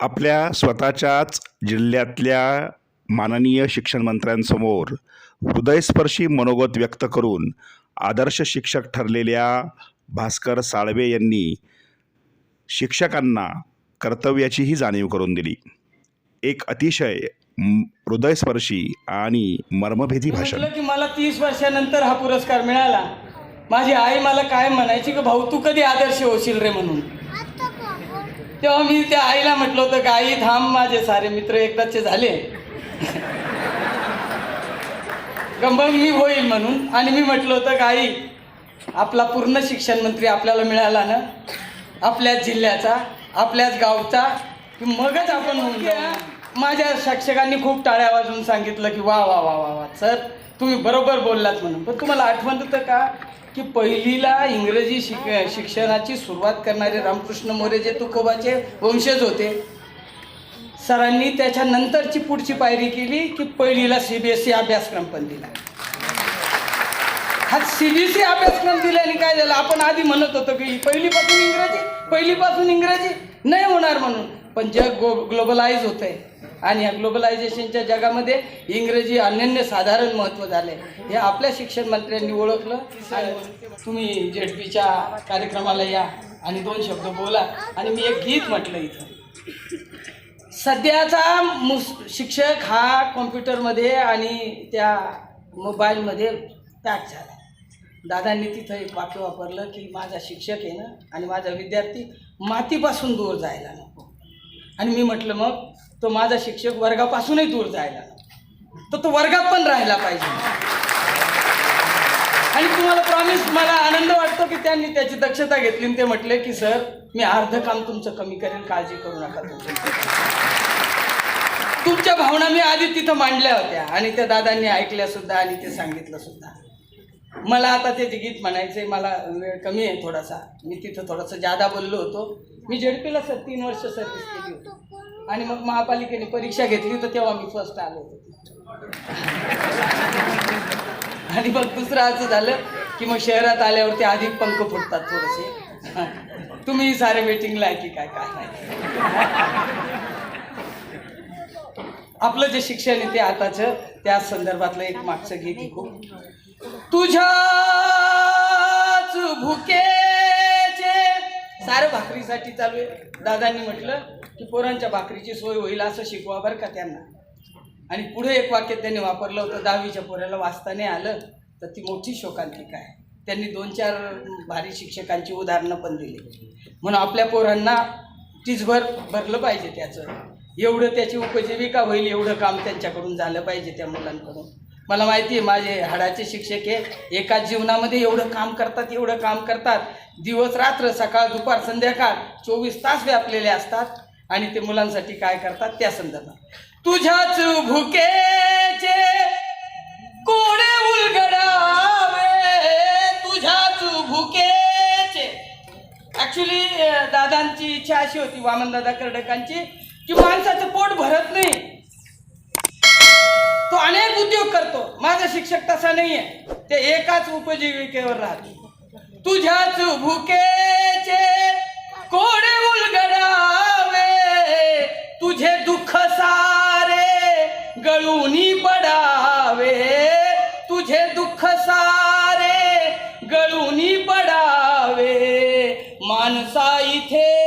आपल्या स्वतःच्याच जिल्ह्यातल्या माननीय शिक्षण मंत्र्यांसमोर हृदयस्पर्शी मनोगत व्यक्त करून आदर्श शिक्षक ठरलेल्या भास्कर साळवे यांनी शिक्षकांना कर्तव्याचीही जाणीव करून दिली. एक अतिशय हृदयस्पर्शी आणि मर्मभेदी भाषण. म्हटलं की मला तीस वर्षानंतर हा पुरस्कार मिळाला. माझी आई मला काय म्हणायची की भाऊ तू कधी आदर्श होशील रे म्हणून? तेव्हा मी त्या आईला म्हटलं होतं की आई थांब माझे सारे मित्र एकदाचे झाले. गंबग मी होईल म्हणून. आणि मी म्हटलं होतं की आई आपला पूर्ण शिक्षण मंत्री आपल्याला मिळाला ना? आपल्याच जिल्ह्याचा आपल्याच गावचा की मगच आपण माझ्या शिक्षकांनी खूप टाळ्या वाजवून सांगितलं की वा वा वा वा वा सर तुम्ही बरोबर बोललात म्हणून. पण तुम्हाला आठवण होतं का की पहिलीला इंग्रजी शिक शिक्षणाची सुरुवात करणारे रामकृष्ण मोरे जे तुकोबाचे वंशज होते सरांनी त्याच्यानंतरची पुढची पायरी केली की पहिलीला सी बी एस ई अभ्यासक्रम पण दिला. हा सी बी एस सी अभ्यासक्रम दिल्याने काय झालं? आपण आधी म्हणत होतो की पहिलीपासून इंग्रजी पहिलीपासून इंग्रजी नाही होणार म्हणून. पण जग गो ग्लोबलाइज होत आहे आणि या ग्लोबलायझेशनच्या जगामध्ये इंग्रजी अनन्य साधारण महत्त्व झाले हे आपल्या शिक्षण मंत्र्यांनी ओळखलं. आणि तुम्ही झेडपीच्या कार्यक्रमाला या आणि दोन शब्द बोला. आणि मी एक गीत म्हटलं इथं. सध्याचा मुस शिक्षक हा कॉम्प्युटरमध्ये आणि त्या मोबाईलमध्ये पॅक झाला. दादांनी तिथं एक वाक्य वापरलं की माझा शिक्षक आहे ना आणि माझा विद्यार्थी मातीपासून दूर जायला नको. आणि मी म्हटलं मग तो माझा शिक्षक वर्गापासूनही दूर जायला. तर तो वर्गात पण राहिला पाहिजे. आणि तुम्हाला प्रॉमिस मला आनंद वाटतो की त्यांनी त्याची दक्षता घेतली आणि ते म्हटले की सर मी अर्ध काम तुमचं कमी करेन काळजी करू नका तुमची. तुमच्या भावना मी आधी तिथं मांडल्या होत्या आणि त्या दादांनी ऐकल्या सुद्धा आणि ते सांगितलं सुद्धा. मला आता ते गीत म्हणायचंय मला वेळ कमी आहे थोडासा. मी तिथं थोडंसं जादा बोललो होतो. मी जेडपीला सर तीन वर्ष सर्व्हिस केली होती आणि मग महापालिकेने परीक्षा घेतली तर तेव्हा मी फर्स्ट आलो होतो. आणि मग दुसरं असं झालं की मग शहरात आल्यावरती अधिक पंख फुटतात थोडेसे. तुम्ही सारे वेटिंगला आहे की काय काय नाही. आपलं जे शिक्षण आहे ते आताचं त्या संदर्भातलं एक मागचं गीत आहे खूप. तुझ्याच भुके सारं भाकरीसाठी चालू आहे. दादांनी म्हटलं की पोरांच्या भाकरीची सोय होईल असं शिकवा बरं का त्यांना. आणि पुढे एक वाक्य त्यांनी वापरलं होतं दहावीच्या पोऱ्याला वाचता नाही आलं तर ती मोठी शोकांतिका आहे. त्यांनी दोन चार भारी शिक्षकांची उदाहरणं पण दिली. म्हणून आपल्या पोरांना टीचभर भरलं पाहिजे त्याचं. एवढं त्याची उपजीविका होईल एवढं काम त्यांच्याकडून झालं पाहिजे त्या मुलांकडून. मला माहिती आहे माझे हाडाचे शिक्षक हे एका जीवनामध्ये एवढं काम करतात एवढं काम करतात. दिवस रात्र सकाळ दुपार संध्याकाळ चोवीस तास व्यापलेले असतात आणि ते मुलांसाठी काय करतात? त्या संदर्भात. तुझ्याच भुकेचे कोणे उलगडावे तुझ्याच भुकेचे. ऍक्च्युली दादांची इच्छा अशी होती वामनदादा कर्डकांची की माणसाचं पोट भरत नाही तो अनेक उद्योग करतो माझा शिक्षक तसा नाहीये. ते एकाच उपजीविकेवर राहते. तुझ्याच भुकेचे कोडे उलगडावे. तुझे दुःख सारे गळूनी पडावे. तुझे दुःख सारे गळूनी पडावे. माणसा इथे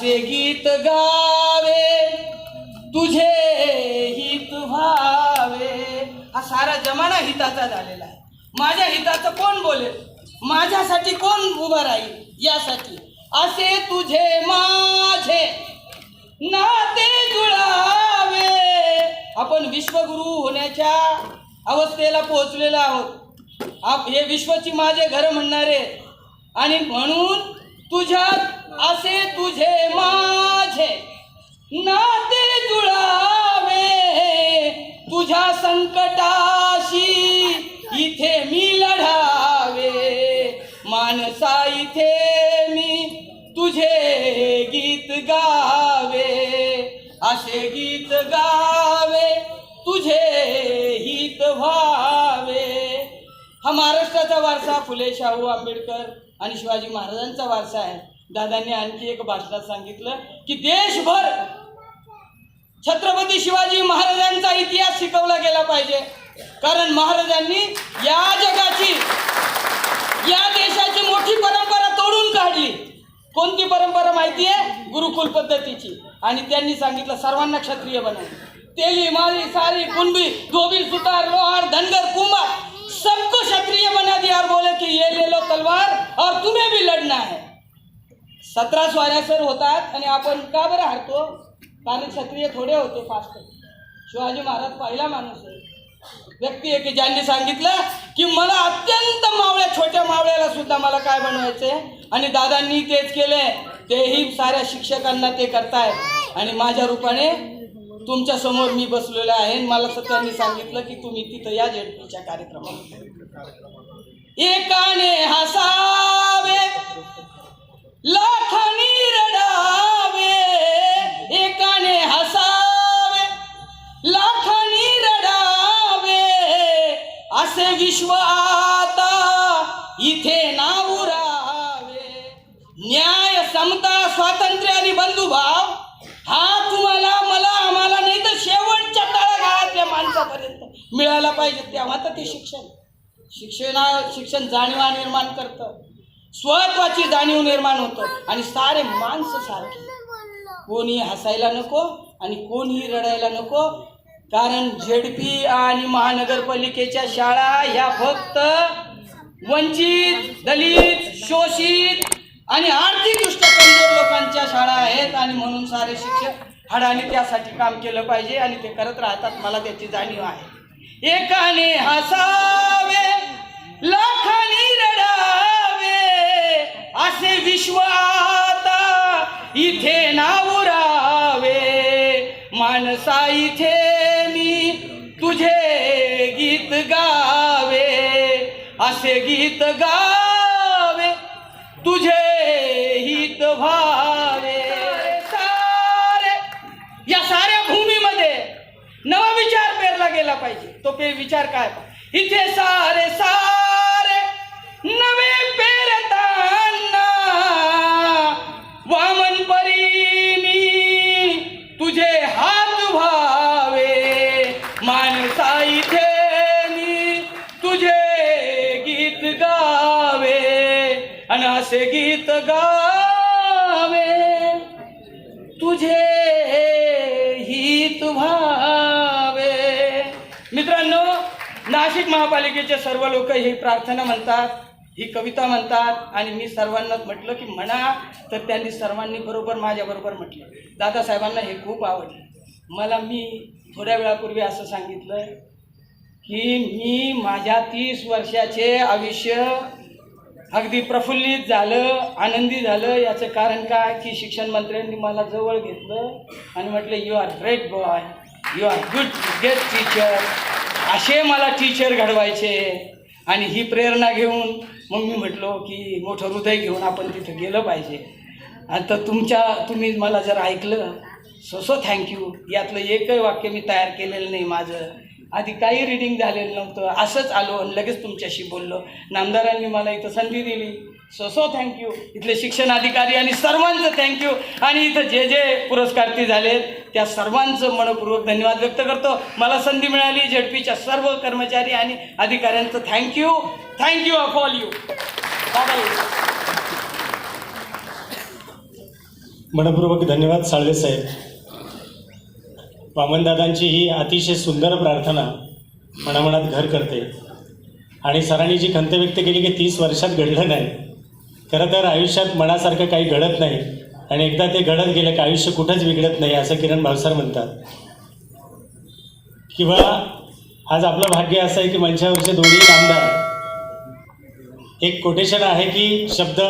असे गीत गावे तुझे हित व्हावे. हा सारा जमाना हिताचा झालेला आहे. माझ्या हिताचं कोण बोलेल माझ्यासाठी कोण उभं राहील यासाठी? असे तुझे माझे नाते जुळावे. आपण विश्वगुरु होण्याच्या अवस्थेला पोहोचलेलो आहोत. आप हे विश्वची माझे घर म्हणणारे. आणि म्हणून तुझ्यात असे तुझे माझे नाते जुळावे. तुझ्या संकटाशी इथे मी लढावे. माणसा इथे मी तुझे गीत गावे. असे गीत गावे तुझे हित व्हावे. हा महाराष्ट्राचा वारसा फुले शाहू आंबेडकर आणि शिवाजी महाराजांचा वारसा आहे. दादांनी आणखी एक भाषणात सांगितलं की देशभर छत्रपती शिवाजी महाराजांचा इतिहास शिकवला गेला पाहिजे. कारण महाराजांनी या जगाची या देशाची मोठी परंपरा तोडून काढली. कोणती परंपरा माहिती आहे? गुरुकुल पद्धतीची. आणि त्यांनी सांगितलं सर्वांना क्षत्रिय बनव तेली माली सारी कुणबी धोबी सुतार लोहार धनगर कुंभार सबको क्षत्रिय बना दिया। और बोले कि ये ले लो तलवार और तुम्हें भी लढना है। सतरा स्वाऱ्या सर होतात आणि आपण का बरं हरतो। कारण क्षत्रिय थोडे होते फास्ट हो। शिवाजी महाराज पहिला माणूस आहे व्यक्ती आहे की ज्यांनी सांगितलं की मला अत्यंत मावळ्या छोट्या मावळ्याला सुद्धा मला काय बनवायचंय आणि दादांनी तेच केलंय. तेही साऱ्या शिक्षकांना ते करतायत. आणि माझ्या रूपाने तुमच्यासमोर मी बसलेलो आहे. मला असं त्यांनी सांगितलं की तुम्ही तिथं या जेडपीच्या कार्यक्रमात एकाने हसावे लाखानी रडावे. एकाने हसावे लाखानी रडावे. असे विश्व आता इथे नावरावे न्याय समता स्वातंत्र्य आणि बंधुभाव हा तुम्हाला आतापर्यंत. मिळायला पाहिजे तेव्हा तर ते शिक्षण. शिक्षणा शिक्षण जाणीवा निर्माण करतं. स्वत्वाची जाणीव निर्माण होतं. आणि सारे माणसं सारखे. कोणी हसायला नको आणि कोणी रडायला नको. कारण झेडपी आणि महानगरपालिकेच्या शाळा ह्या फक्त वंचित दलित शोषित आणि आर्थिकदृष्ट्या कमजोर लोकांच्या शाळा आहेत आणि म्हणून सारे शिक्षक हाडाने त्यासाठी काम केलं पाहिजे आणि ते करत राहतात. मला त्याची जाणीव आहे. एकाने हसावे लाखानी रडावे असे विश्व आता इथे नावरावे माणसा इथे मी तुझे गीत गावे असे गीत गावे. तुझे हित भावे नवा विचार पेरला गेला पाहिजे. तो पे विचार काय इथे सारे सारे नवे पेरताना वामन परी मी तुझे हात व्हावे माणसा इथे मी तुझे गीत गावे. आणि असे गीत गावे नाशिक महापालिकेचे सर्व लोक ही प्रार्थना म्हणतात ही कविता म्हणतात आणि मी सर्वांनाच म्हटलं की म्हणा तर त्यांनी सर्वांनी बरोबर माझ्याबरोबर म्हटलं. दादासाहेबांना हे खूप आवडलं. मला मी थोड्या वेळापूर्वी असं सांगितलं की मी माझ्या तीस वर्षाचे आयुष्य अगदी प्रफुल्लित झालं आनंदी झालं. याचं कारण काय? की शिक्षण मंत्र्यांनी मला जवळ घेतलं आणि म्हटलं you are great boy you are good gate teacher असे मला टीचर घडवायचे. आणि ही प्रेरणा घेऊन मग मी म्हटलो की मोठं हृदय घेऊन आपण तिथं गेलं पाहिजे. आता तुमच्या तुम्ही मला जर ऐकलं सो सो थँक्यू यातलं एकही वाक्य मी तयार केलेलं नाही माझं. आधी काही रिडिंग झालेलं नव्हतं. असंच आलो आणि लगेच तुमच्याशी बोललो. नामदारांनी मला इथं संधी दिली. सो सो थँक्यू इथले शिक्षण अधिकारी आणि सर्वांचं थँक्यू आणि इथं जे जे पुरस्कारती झालेत त्या सर्वांचं मनपूर्वक धन्यवाद व्यक्त करतो. मला संधी मिळाली झेडपीच्या सर्व कर्मचारी आणि अधिकाऱ्यांचं thank you thank you of all you मनपूर्वक धन्यवाद साळवे साहेब. वामनदादांची ही अतिशय सुंदर प्रार्थना मनामनात घर करते. आणि सरांनी जी खंत व्यक्त केली की तीस वर्षात घडलं नाही खरं तर आयुष्यात मनासारखं काही घडत नाही आणि एकदा ते घडत गेलं की आयुष्य कुठंच बिघडत नाही असं किरण भावसार म्हणतात. किंवा आज आपलं भाग्य असं आहे की मंचावरचे दोन्ही कामदार एक कोटेशन आहे की शब्द